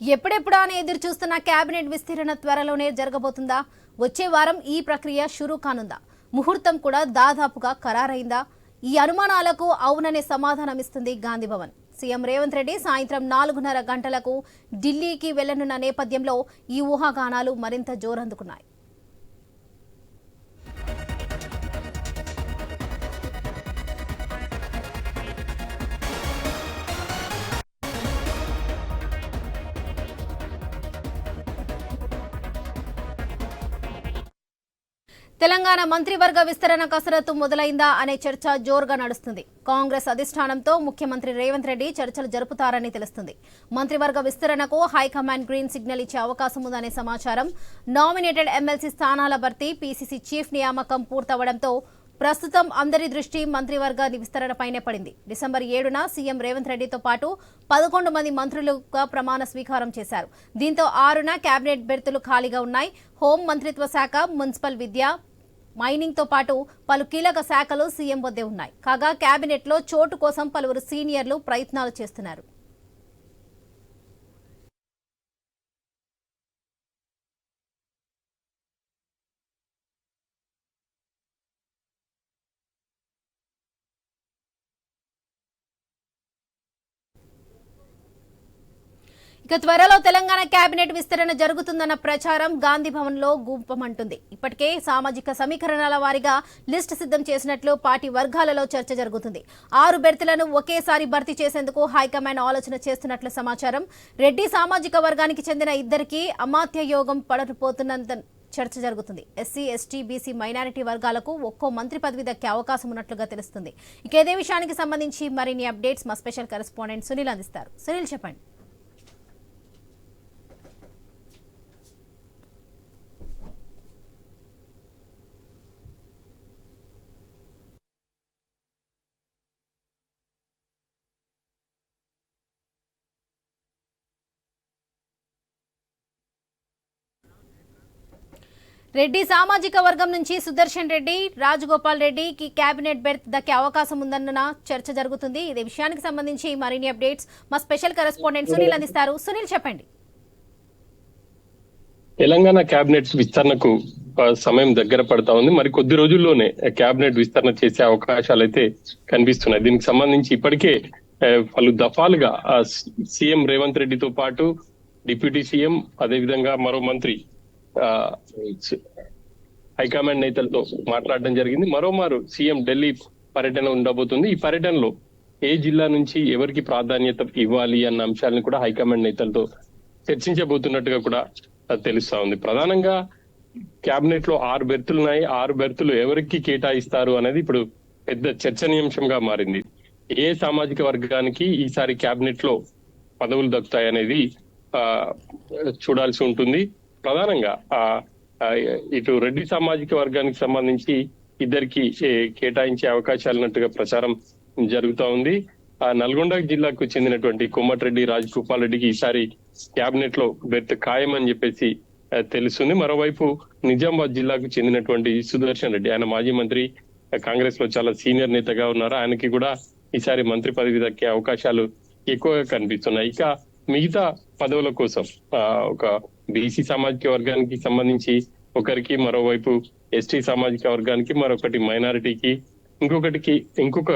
ఎప్పుడెప్పుడా అని ఎదురు చూస్తున్న కేబినెట్ విస్తీర్ణ త్వరలోనే జరగబోతుందా? వచ్చే వారం ఈ ప్రక్రియ షురూ కానుందా? ముహూర్తం కూడా దాదాపుగా ఖరారైందా? ఈ అనుమానాలకు అవుననే సమాధానం ఇస్తుంది గాంధీ భవన్ సీఎం రేవంత్ రెడ్డి సాయంత్రం నాలుగున్నర గంటలకు ఢిల్లీకి వెళ్ళనున్న నేపథ్యంలో ఈ ఊహాగానాలు మరింత జోరందుకున్నాయి. తెలంగాణ మంత్రివర్గ విస్తరణ కసరత్తు మొదలైందా అనే చర్చ జోరుగా నడుస్తుంది. కాంగ్రెస్ అధిష్టానంతో ముఖ్యమంత్రి రేవంత్ రెడ్డి చర్చలు జరుపుతారని తెలుస్తుంది. మంత్రివర్గ విస్తరణకు హైకమాండ్ గ్రీన్ సిగ్నల్ ఇచ్చే అవకాశం ఉందనే సమాచారం. నామినేటెడ్ ఎమ్మెల్సీ స్థానాల భర్తీ పీసీసీ చీఫ్ నియామకం పూర్తవడంతో ప్రస్తుతం అందరి దృష్టి మంత్రివర్గ విస్తరణపైనే పడింది. డిసెంబర్ ఏడున సీఎం రేవంత్ రెడ్డితో పాటు పదకొండు మంది మంత్రులుగా ప్రమాణ స్వీకారం చేశారు. దీంతో ఆరున కేబినెట్ బెర్తులు ఖాళీగా ఉన్నాయి. హోం మంత్రిత్వ శాఖ మున్సిపల్ విద్య మైనింగ్తో పాటు పలు కీలక శాఖలు సీఎం వద్దే ఉన్నాయి. కాగా కేబినెట్లో చోటు కోసం పలువురు సీనియర్లు ప్రయత్నాలు చేస్తున్నారు. ఇక త్వరలో తెలంగాణ కేబినెట్ విస్తరణ జరుగుతుందన్న ప్రచారం గాంధీ భవన్లో గుంపమంటుంది. ఇప్పటికే సామాజిక సమీకరణాల వారీగా లిస్ట్ సిద్ధం చేసినట్లు పార్టీ వర్గాలలో చర్చ జరుగుతుంది. ఆరు బెర్తులను ఒకేసారి భర్తీ చేసేందుకు హైకమాండ్ ఆలోచన చేస్తున్నట్లు సమాచారం. రెడ్డి సామాజిక వర్గానికి చెందిన ఇద్దరికి అమాత్య యోగం పడకపోతున్నంత చర్చ జరుగుతుంది. ఎస్సీ ఎస్టీ బీసీ మైనారిటీ వర్గాలకు ఒక్కో మంత్రి పదవి దక్కే అవకాశం ఉన్నట్లుగా తెలుస్తుంది. ఇక ఇదే విషయానికి సంబంధించి మరిన్ని అప్డేట్స్ మా స్పెషల్ కరెస్పాండెంట్ సునీల్ అందిస్తారు. సునీల్ చెప్పండి. రెడ్డి సామాజిక వర్గం నుంచి సుదర్శన్ రెడ్డి రాజగోపాల్ రెడ్డికి కేబినెట్ బెర్త్ దక్కే అవకాశం ఉందన్న చర్చ జరుగుతుంది. ఇదే విషయానికి సంబంధించి మరిన్ని అప్డేట్స్ మా స్పెషల్ కరెస్పాండెంట్ సునీల్ అందిస్తారు. సునీల్ చెప్పండి. తెలంగాణ క్యాబినెట్ విస్తరణకు సమయం దగ్గర పడతా ఉంది. మరి కొద్ది రోజుల్లోనే క్యాబినెట్ విస్తరణ చేసే అవకాశాలు అయితే కనిపిస్తున్నాయి. దీనికి సంబంధించి ఇప్పటికే పలు దఫాలుగా సీఎం రేవంత్ రెడ్డితో పాటు డిప్యూటీ సీఎం అదేవిధంగా మరో మంత్రి హైకమాండ్ నేతలతో మాట్లాడడం జరిగింది. మరోమారు సీఎం ఢిల్లీ పర్యటన ఉండబోతుంది. ఈ పర్యటనలో ఏ జిల్లా నుంచి ఎవరికి ప్రాధాన్యత ఇవ్వాలి అన్న అంశాలను కూడా హైకమాండ్ నేతలతో చర్చించబోతున్నట్టుగా కూడా తెలుస్తా ఉంది. ప్రధానంగా కేబినెట్లో ఆరు బెర్తులు ఉన్నాయి. ఆరు బెర్తులు ఎవరికి కేటాయిస్తారు అనేది ఇప్పుడు పెద్ద చర్చనీయాంశంగా మారింది. ఏ సామాజిక వర్గానికి ఈసారి కేబినెట్లో పదవులు దక్కుతాయి అనేది ఆ చూడాల్సి ఉంటుంది. ప్రధానంగా ఆ ఇటు రెడ్డి సామాజిక వర్గానికి సంబంధించి ఇద్దరికి ఏ, కేటాయించే అవకాశాలు ఉన్నట్టుగా ప్రచారం జరుగుతా ఉంది. ఆ నల్గొండ జిల్లాకు చెందినటువంటి కోమటిరెడ్డి రాజగోపాల్ రెడ్డికి ఈసారి క్యాబినెట్లో బెర్త్ ఖాయం అని చెప్పేసి తెలుస్తుంది. మరోవైపు నిజామాబాద్ జిల్లాకు చెందినటువంటి సుదర్శన్ రెడ్డి ఆయన మాజీ మంత్రి కాంగ్రెస్లో చాలా సీనియర్ నేతగా ఉన్నారు. ఆయనకి కూడా ఈసారి మంత్రి పదవి దక్కే అవకాశాలు ఎక్కువగా కనిపిస్తున్నాయి. ఇక మిగతా పదవుల కోసం ఆ, ఒక బీసీ సామాజిక వర్గానికి సంబంధించి ఒకరికి మరోవైపు ఎస్టీ సామాజిక వర్గానికి మరొకటి మైనారిటీకి ఇంకొకటికి ఇంకొక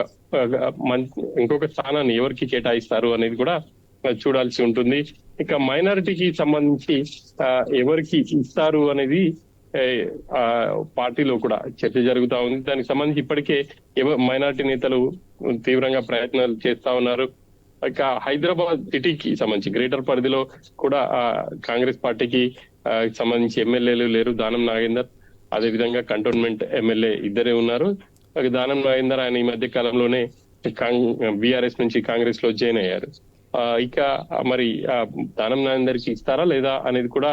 మన్- ఇంకొక స్థానాన్ని ఎవరికి కేటాయిస్తారు అనేది కూడా చూడాల్సి ఉంటుంది. ఇక మైనారిటీకి సంబంధించి ఎవరికి ఇస్తారు అనేది పార్టీలో కూడా చర్చ జరుగుతా ఉంది. దానికి సంబంధించి ఇప్పటికే ఎవ- మైనారిటీ నేతలు తీవ్రంగా ప్రయత్నాలు చేస్తా ఉన్నారు. ఇక హైదరాబాద్ సిటీకి సంబంధించి గ్రేటర్ పరిధిలో కూడా ఆ, కాంగ్రెస్ పార్టీకి సంబంధించి ఎమ్మెల్యేలు లేరు. దానం నాగేందర్ అదే విధంగా కంటోన్మెంట్ ఎమ్మెల్యే ఇద్దరే ఉన్నారు. దానం నాగేందర్ ఆయన ఈ మధ్య కాలంలోనే బీఆర్ఎస్ నుంచి కాంగ్రెస్లో జాయిన్ అయ్యారు. ఆ, ఇక మరి ఆ, దానం నాగేందర్కి ఇస్తారా లేదా అనేది కూడా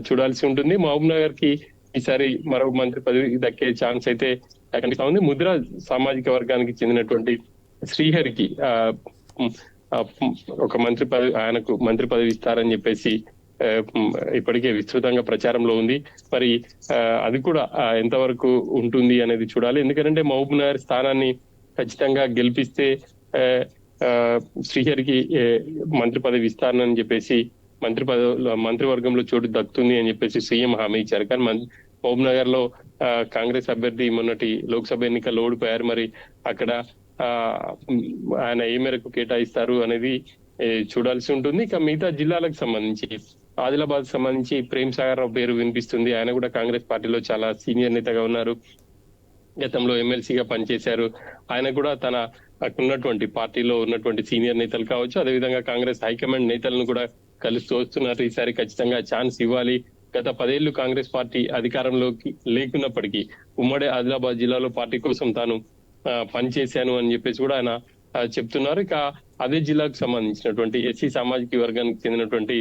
చూడాల్సి ఉంటుంది. మహబూబ్ నగర్కి ఈసారి మరో మంత్రి పదవి దక్కే ఛాన్స్ అయితే కనిపిస్తా ఉంది. ముద్ర సామాజిక వర్గానికి చెందినటువంటి శ్రీహరికి ఆ, ఆ, ఒక మంత్రి పదవి ఆయనకు మంత్రి పదవి ఇస్తారని చెప్పేసి ఇప్పటికే విస్తృతంగా ప్రచారంలో ఉంది. మరి ఆ, అది కూడా ఎంతవరకు ఉంటుంది అనేది చూడాలి. ఎందుకంటే మహబూబ్ నగర్ స్థానాన్ని ఖచ్చితంగా గెలిపిస్తే ఆ, ఆ, శ్రీహరికి మంత్రి పదవి ఇస్తానని చెప్పేసి మంత్రి పదవిలో మంత్రివర్గంలో చోటు దక్కుతుంది అని చెప్పేసి సీఎం హామీ ఇచ్చారు. కానీ మహబూబ్ నగర్లో ఆ, కాంగ్రెస్ అభ్యర్థి మొన్నటి లోక్సభ ఎన్నికల్లో ఓడిపోయారు. మరి అక్కడ ఆయన ఏ మేరకు కేటాయిస్తారు అనేది చూడాల్సి ఉంటుంది. ఇక మిగతా జిల్లాలకు సంబంధించి ఆదిలాబాద్ సంబంధించి ప్రేమ్ సాగర్ రావు పేరు వినిపిస్తుంది. ఆయన కూడా కాంగ్రెస్ పార్టీలో చాలా సీనియర్ నేతగా ఉన్నారు. గతంలో ఎమ్మెల్సీగా పనిచేశారు. ఆయన కూడా తన ఉన్నటువంటి పార్టీలో ఉన్నటువంటి సీనియర్ నేతలు కావచ్చు అదేవిధంగా కాంగ్రెస్ హైకమాండ్ నేతలను కూడా కలుస్తూ వస్తున్నారు. ఈసారి ఖచ్చితంగా ఛాన్స్ ఇవ్వాలి. గత పదేళ్ళు కాంగ్రెస్ పార్టీ అధికారంలోకి లేకున్నప్పటికీ ఉమ్మడి ఆదిలాబాద్ జిల్లాలో పార్టీ కోసం తాను పనిచేశాను అని చెప్పేసి కూడా ఆయన చెప్తున్నారు. ఇక అదే జిల్లాకు సంబంధించినటువంటి ఎస్సీ సామాజిక వర్గానికి చెందినటువంటి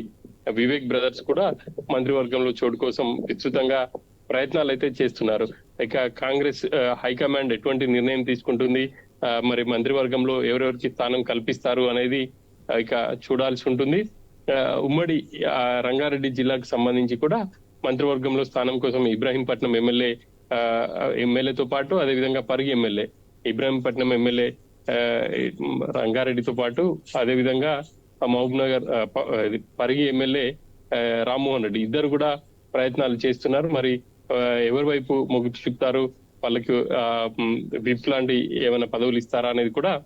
వివేక్ బ్రదర్స్ కూడా మంత్రివర్గంలో చోటు కోసం విస్తృతంగా ప్రయత్నాలు అయితే చేస్తున్నారు. ఇక కాంగ్రెస్ హైకమాండ్ ఎటువంటి నిర్ణయం తీసుకుంటుంది? ఆ, మరి మంత్రివర్గంలో ఎవరెవరికి స్థానం కల్పిస్తారు అనేది ఇక చూడాల్సి ఉంటుంది. ఆ, ఉమ్మడి ఆ, రంగారెడ్డి జిల్లాకు సంబంధించి కూడా మంత్రివర్గంలో స్థానం కోసం ఇబ్రాహీంపట్నం ఎమ్మెల్యే ఎమ్మెల్యేతో పాటు అదేవిధంగా పరిగి ఎమ్మెల్యే ఇబ్రాహీంపట్నం ఎమ్మెల్యే రంగారెడ్డితో పాటు అదేవిధంగా విధంగా మహబూబ్ నగర్ పరిగి ఎమ్మెల్యే రామ్మోహన్ రెడ్డి ఇద్దరు కూడా ప్రయత్నాలు చేస్తున్నారు. మరి ఆ, ఎవరి వైపు మొగ్గు చూపుతారు? వాళ్ళకి ఆ, విప్ లాంటి ఏమైనా పదవులు ఇస్తారా అనేది కూడా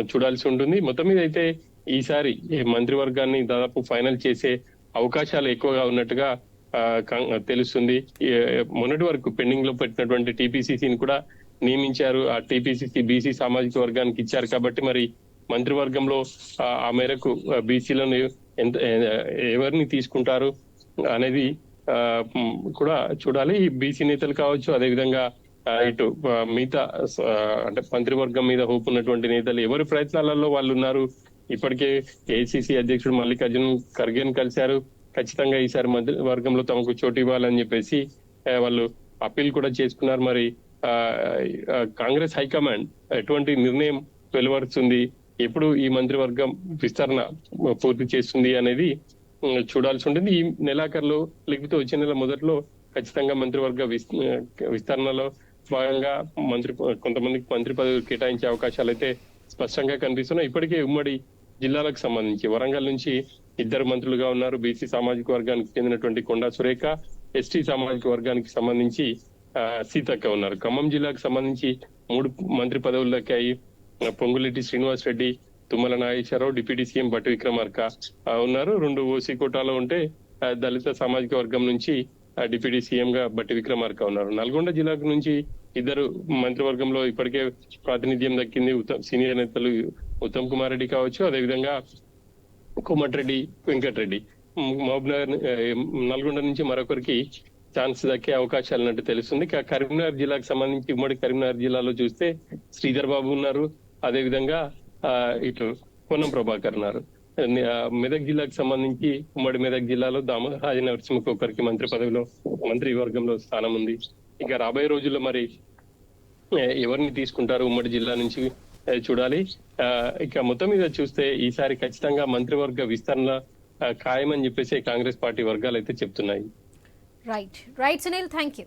చూడాల్సి ఉంటుంది. మొత్తం మీద అయితే ఈసారి మంత్రివర్గాన్ని దాదాపు ఫైనల్ చేసే అవకాశాలు ఎక్కువగా ఉన్నట్టుగా ఆ, కం- తెలుస్తుంది. మొన్నటి వరకు పెండింగ్లో పెట్టినటువంటి టీపీసీసీని కూడా నియమించారు. ఆ టీపీసీసీ బీసీ సామాజిక వర్గానికి ఇచ్చారు. కాబట్టి మరి మంత్రివర్గంలో ఆ, మేరకు బీసీలను ఎంత ఎవరిని తీసుకుంటారు అనేది ఆ, కూడా చూడాలి. ఈ బీసీ నేతలు కావచ్చు అదేవిధంగా ఇటు మిగతా అంటే మంత్రివర్గం మీద హోప్ ఉన్నటువంటి నేతలు ఎవరి ప్రయత్నాలలో వాళ్ళు ఉన్నారు ఇప్పటికే ఏసీసీ అధ్యక్షుడు మల్లికార్జున్ ఖర్గేని కలిశారు. ఖచ్చితంగా ఈసారి మంత్రివర్గంలో తమకు చోటు ఇవ్వాలని చెప్పేసి వాళ్ళు అప్పీల్ కూడా చేసుకున్నారు. మరి కాంగ్రెస్ హైకమాండ్ ఎటువంటి నిర్ణయం వెలువరుతుంది ఎప్పుడు ఈ మంత్రివర్గం విస్తరణ పూర్తి చేస్తుంది అనేది చూడాల్సి ఉంటుంది. ఈ నెలాఖరులో లేకపోతే వచ్చే నెల మొదట్లో ఖచ్చితంగా మంత్రివర్గ విస్తరణలో భాగంగా మంత్రి కొంతమందికి మంత్రి పదవి కేటాయించే అవకాశాలు అయితే స్పష్టంగా కనిపిస్తున్నాయి. ఇప్పటికే ఉమ్మడి జిల్లాలకు సంబంధించి వరంగల్ నుంచి ఇద్దరు మంత్రులుగా ఉన్నారు. బీసీ సామాజిక వర్గానికి చెందినటువంటి కొండా సురేఖ ఎస్టీ సామాజిక వర్గానికి సంబంధించి సీతక్క ఉన్నారు. ఖమ్మం జిల్లాకు సంబంధించి మూడు మంత్రి పదవులు అయి ఆ, శ్రీనివాస్ రెడ్డి తుమ్మల నాగేశ్వరరావు డిప్యూటీ సీఎం భట్టి విక్రమార్క ఉన్నారు. రెండు ఓసీ కోటాలో ఉంటే ఆ, దళిత సామాజిక వర్గం నుంచి ఆ, డిప్యూటీ సీఎం గా భట్టి విక్రమార్క ఉన్నారు. నల్గొండ జిల్లాకు నుంచి ఇద్దరు మంత్రివర్గంలో ఇప్పటికే ప్రాతినిధ్యం దక్కింది ఉత్తమ్ సీనియర్ నేతలు ఉత్తమ్ కుమార్ రెడ్డి కావచ్చు. అదేవిధంగా కోమటిరెడ్డి వెంకటరెడ్డి. మ్, మహబూబ్ నగర్ నల్గొండ నుంచి మరొకరికి ఛాన్స్ దక్కే అవకాశాలు ఉన్నట్టు తెలుస్తుంది. ఇక కరీంనగర్ జిల్లాకు సంబంధించి ఉమ్మడి కరీంనగర్ జిల్లాలో చూస్తే శ్రీధర్ బాబు ఉన్నారు. అదేవిధంగా ఆ, ఇటు పొన్నం ప్రభాకర్ ఉన్నారు. మెదక్ జిల్లాకు సంబంధించి ఉమ్మడి మెదక్ జిల్లాలో దామోదర్ రాజ ఒకరికి మంత్రి పదవిలో మంత్రి వర్గంలో స్థానం ఉంది. ఇక రాబోయే రోజుల్లో మరి ఎవరిని తీసుకుంటారు ఉమ్మడి జిల్లా నుంచి చూడాలి. ఆ, ఇక మొత్తం మీద చూస్తే ఈసారి ఖచ్చితంగా మంత్రివర్గ విస్తరణ ఖాయమని చెప్పేసి కాంగ్రెస్ పార్టీ వర్గాలు అయితే చెప్తున్నాయి. Right, right Sunil, thank you.